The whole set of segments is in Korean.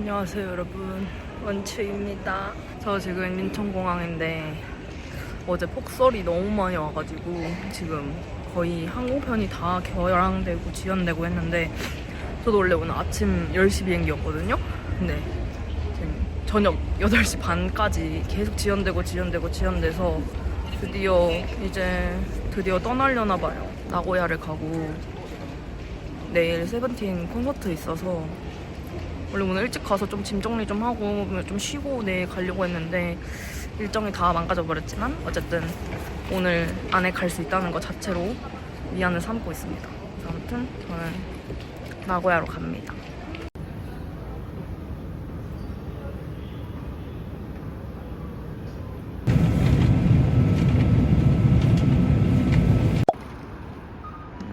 안녕하세요 여러분. 원추입니다. 저 지금 인천공항인데 어제 폭설이 너무 많이 와가지고 지금 거의 항공편이 다 결항되고 지연되고 했는데 저도 원래 오늘 아침 10시 비행기였거든요? 근데 지금 저녁 8시 반까지 계속 지연되고 지연되고 지연돼서 드디어 이제 드디어 떠나려나 봐요. 나고야를 가고 내일 세븐틴 콘서트 있어서 원래 오늘 일찍 가서 좀 짐 정리 좀 하고 좀 쉬고 내일 가려고 했는데 일정이 다 망가져 버렸지만 어쨌든 오늘 안에 갈 수 있다는 것 자체로 미안을 삼고 있습니다. 아무튼 저는 나고야로 갑니다.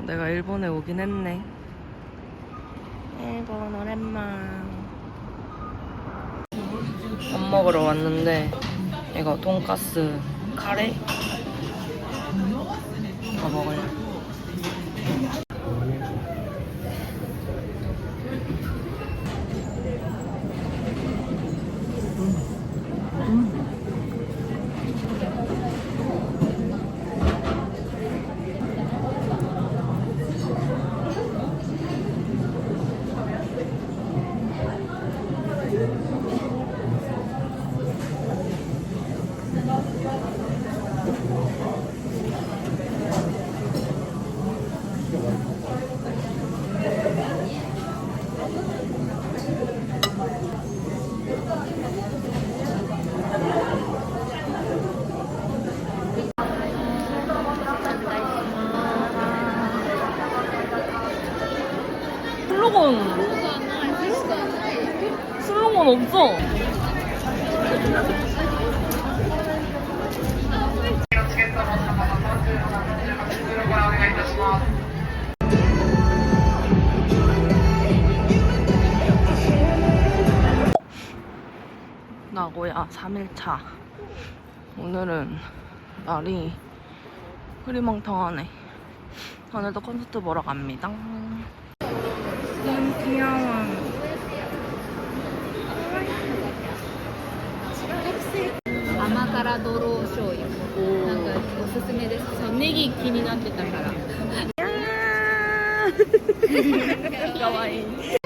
내가 일본에 오긴 했네. 일본 오랜만. 밥 먹으러 왔는데 이거 돈가스 카레 이거 먹을래. 슬로건 슬로 건 없어. 나고야? 3일차. 오늘은 날이 흐리멍텅하네. 오늘도 콘서트 보러 갑니다. 귀여워. 甘辛ドロー醤油。なんかおすすめです。そうネギ気になってたから。かわいい。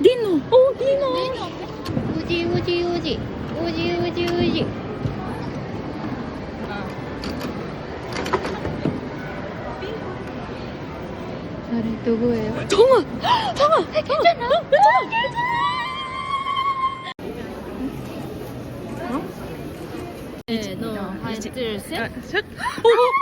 니노 오 니노 우지 우지 우지 우지 우지 우지 아래 누구예요? 어? 정아! 정아! 괜찮아? 어, 어 괜찮아! 괜찮아! 네, 너 하나 둘 셋. 셋? 오!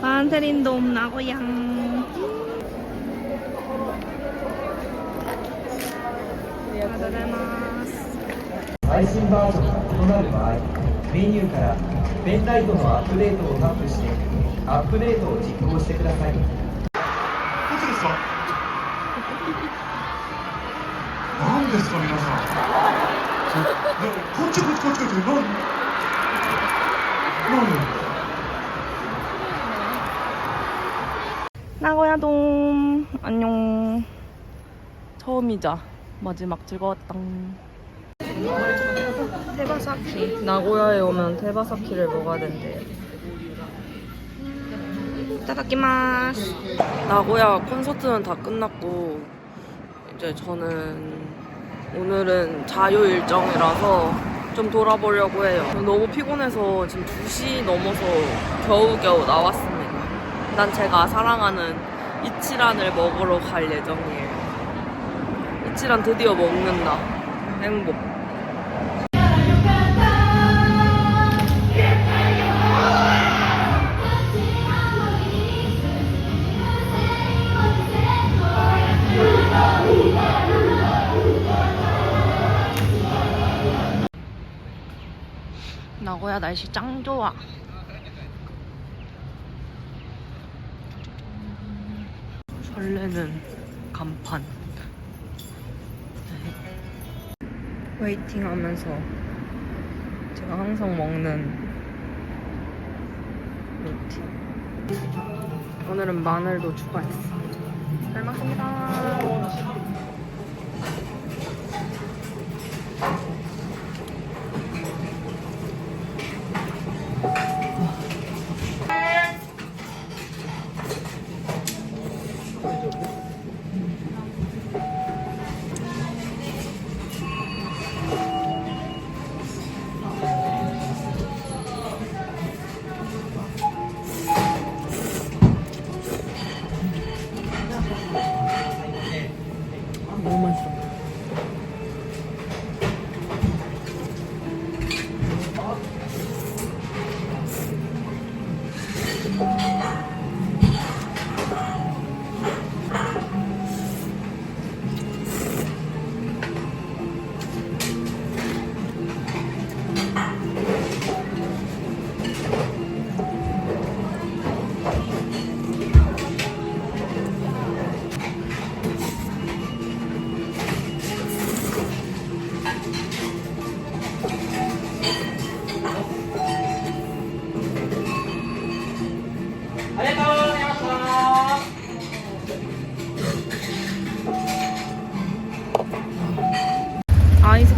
반테린돔 나고양. 감사합니다. 最新バージョンとなる場合メニューからペンライトのアップデートをタップしてアップデートを実行してくださいこっちですか何ですか皆さん 그렇지, 그렇지, 그렇지, 그렇지. 넌, 나고야돔 안녕. 처음이자 마지막 즐거웠다 테바사키. 나고야에 오면 테바사키를 먹어야 된대요 따다키마스. 나고야 콘서트는 다 끝났고 이제 저는 오늘은 자유 일정이라서 좀 돌아보려고 해요. 너무 피곤해서 지금 2시 넘어서 겨우겨우 나왔습니다. 난 제가 사랑하는 이치란을 먹으러 갈 예정이에요. 이치란 드디어 먹는다. 행복. 나고야 날씨 짱 좋아. 설레는 간판. 웨이팅 하면서 제가 항상 먹는 로티. 오늘은 마늘도 추가했어. 잘 먹습니다.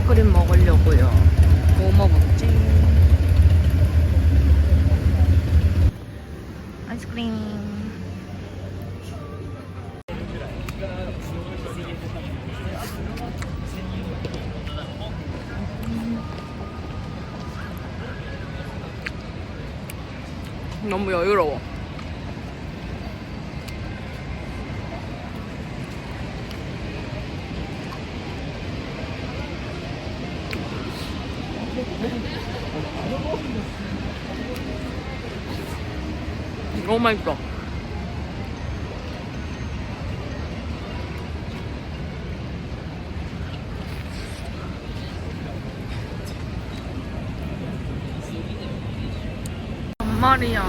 아이스크림 먹으려고요. 너무 맛있어. 정말이야.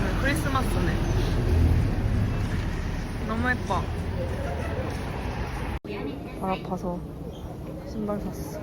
네, 크리스마스네. 너무 예뻐. 발 아파서 신발 샀어.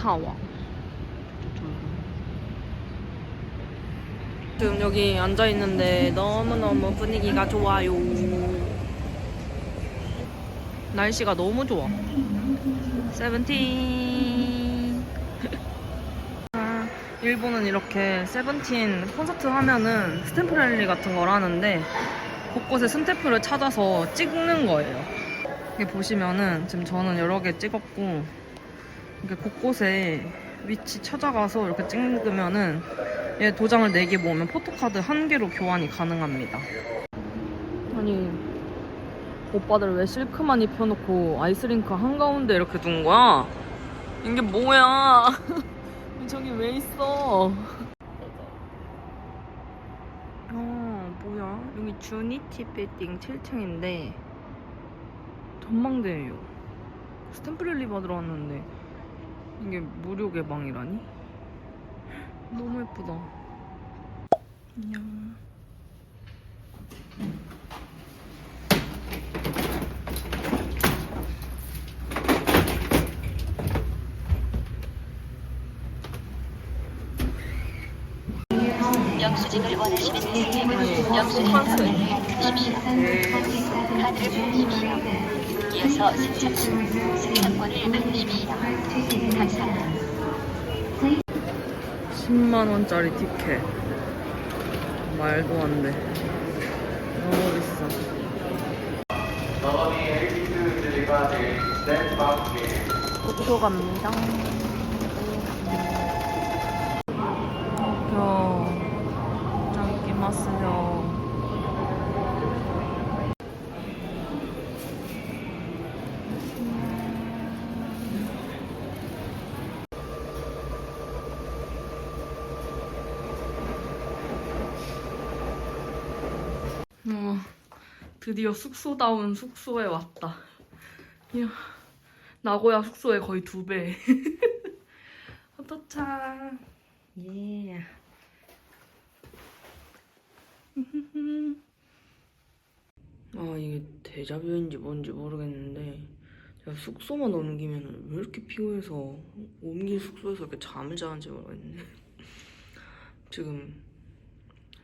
타워. 지금 여기 앉아 있는데 너무 너무 분위기가 좋아요. 날씨가 너무 좋아. 세븐틴. 아, 일본은 이렇게 세븐틴 콘서트 하면은 스탬프 랠리 같은 걸 하는데 곳곳에 스탬프를 찾아서 찍는 거예요. 이게 보시면은 지금 저는 여러 개 찍었고 이렇게 곳곳에 위치 찾아가서 이렇게 찍으면은 얘 도장을 4개 모으면 포토카드 한 개로 교환이 가능합니다. 아니 오빠들 왜 실크만 입혀놓고 아이스링크 한가운데 이렇게 둔 거야? 이게 뭐야? 저기 왜 있어? 어 뭐야? 여기 주니티 빌딩 7층인데 전망대예요. 스탬프랠리 받으러 왔는데 이게 무료 개방이라니? 너무 예쁘다. 안녕. 영수증을 원하시는 고객은 영수증 번호를 누르십시오. 카드를 보십시오. 이어서 승차권을 받으십시오. 감사합니다. 10만 원짜리 티켓. 말도 안 돼. 너무 비싸. 도쿄 갑니다. 도쿄. 짱끼마스요. 어, 드디어 숙소다운 숙소에 왔다. 이야, 나고야 숙소의 거의 두 배. 도착. 예. 아 이게 데자뷰인지 뭔지 모르겠는데 제가 숙소만 옮기면 왜 이렇게 피곤해서 옮긴 숙소에서 이렇게 잠을 자는지 모르겠네. 지금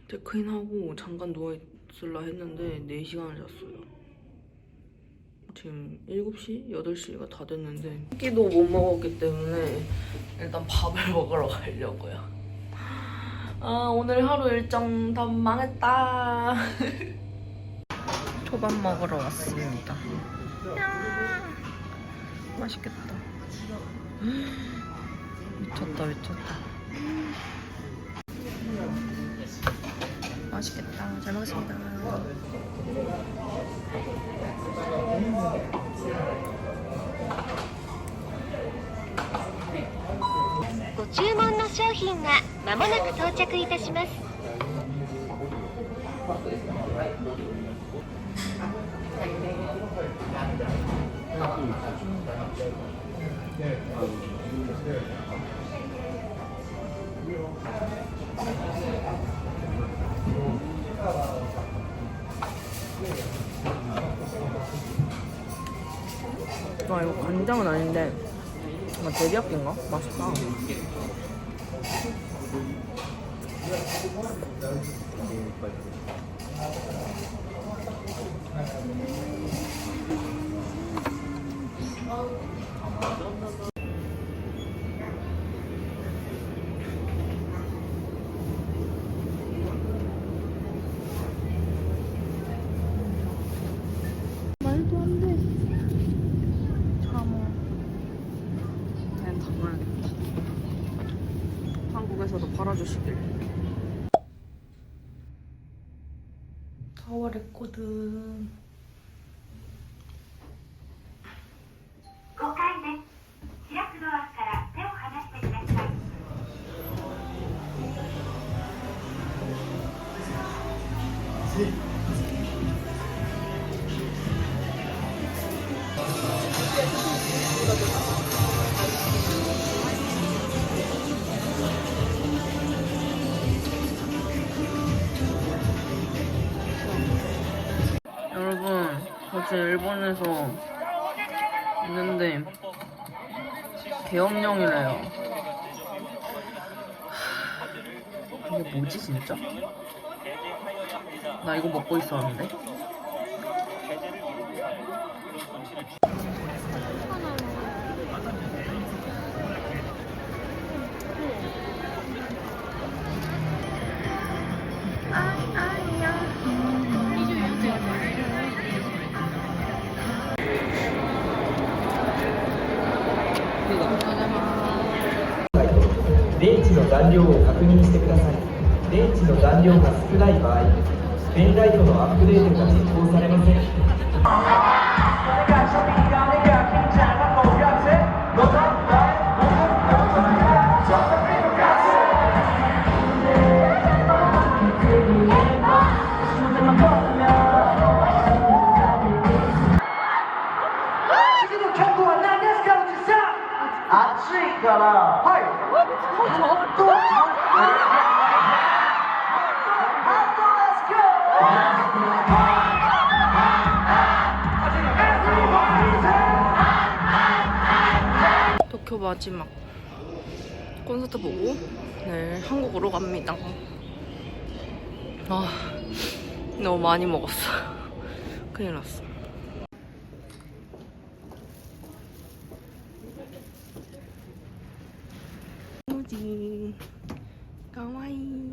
체크인하고 잠깐 누워 있을라 했는데 4시간을 잤어요. 지금 7시? 8시가 다 됐는데 끼도 못 먹었기 때문에 일단 밥을 먹으러 가려고요. 아 오늘 하루 일정 다 망했다. 초밥 먹으러 왔습니다. 야, 맛있겠다. 미쳤다 미쳤다. 맛있겠다. 잘 먹겠습니다. ご注文の商品が間もなく到着いたします 아 이거 간장은 아닌데 아, 데리야끼인가? 맛있다. 말 한국에서도 팔아주시길. 타월했거든. 5回目開くドアから手を離してください 여러 지금 일본에서 있는데 계엄령이래요. 하, 이게 뭐지 진짜? 나 이거 먹고 있었는데. 残量を確認してください。電池の残量が少ない場合ペンライトのアップデートが実行され 도쿄 마지막 콘서트 보고 내일 한국으로 갑니다. 아, 너무 많이 먹었어. 큰일 났어. 무지, 가와이.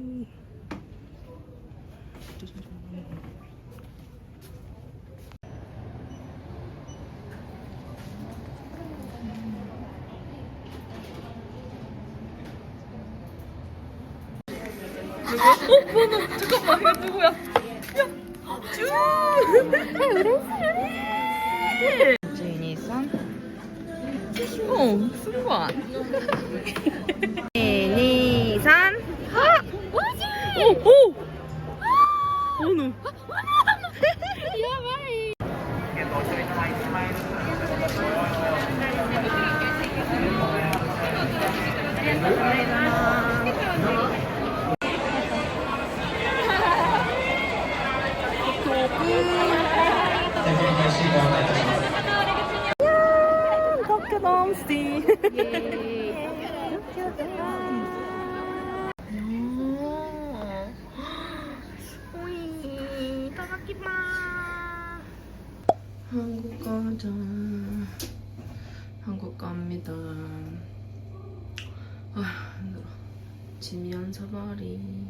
어, 번호. 잠깐만, 이거 누구야? 야, 쭈! 지니선? 어, 승관. 한국 가자. 한국 갑니다. 아, 힘들어. 지미한 사바리.